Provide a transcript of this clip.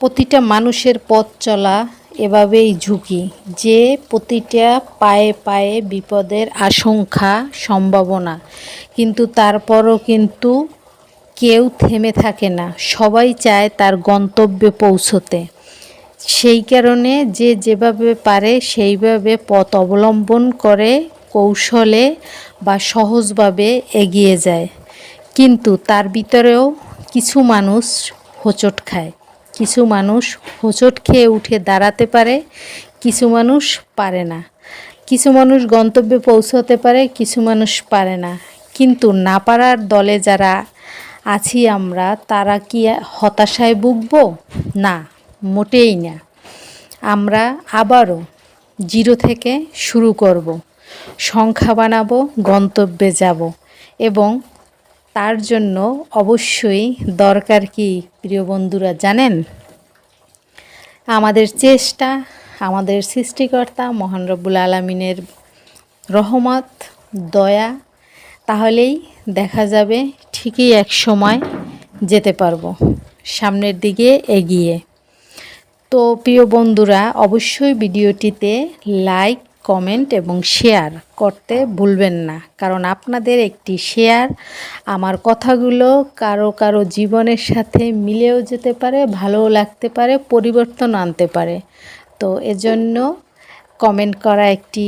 প্রতিটা মানুষের পথ চলা এভাবেই ঝুঁকি। যে প্রতিটা পায়ে পায়ে বিপদের আশঙ্কা সম্ভাবনা। কিন্তু তারপরও কিন্তু কেউ থেমে থাকে না। সবাই চায় তার গন্তব্যে পৌঁছতে। সেই কারণে যে যেভাবে পারে সেইভাবে পথ অবলম্বন করে, কৌশলে বা সহজভাবে এগিয়ে যায়। কিন্তু তার ভিতরেও কিছু মানুষ হোঁচট খায়। কিছু মানুষ হোঁচট খেয়ে উঠে দাঁড়াতে পারে, কিছু মানুষ পারে না। কিছু মানুষ গন্তব্যে পৌঁছতে পারে, কিছু মানুষ পারে না। কিন্তু না পারার দলে যারা আছি আমরা, তারা কি হতাশায় ভুগবো? না, মোটেই না। আমরা আবারও জিরো থেকে শুরু করব। সংখ্যা বানাবো, গন্তব্যে যাব এবং তার জন্য অবশ্যই দরকার কি, প্রিয় বন্ধুরা, জানেন? আমাদের চেষ্টা, আমাদের সৃষ্টিকর্তা, মহান রব্বুল আলমিনের রহমত, দয়া, তাহলেই দেখা যাবে ঠিকই এক সময় যেতে পারব, সামনের দিকে এগিয়ে। তো প্রিয় বন্ধুরা, অবশ্যই ভিডিওটিতে লাইক কমেন্ট এবং শেয়ার করতে ভুলবেন না। কারণ আপনাদের একটি শেয়ার আমার কথাগুলো কারও কারও জীবনের সাথে মিলেও যেতে পারে, ভালোও লাগতে পারে পরিবর্তন আনতে পারে। তো এজন্য কমেন্ট করা একটি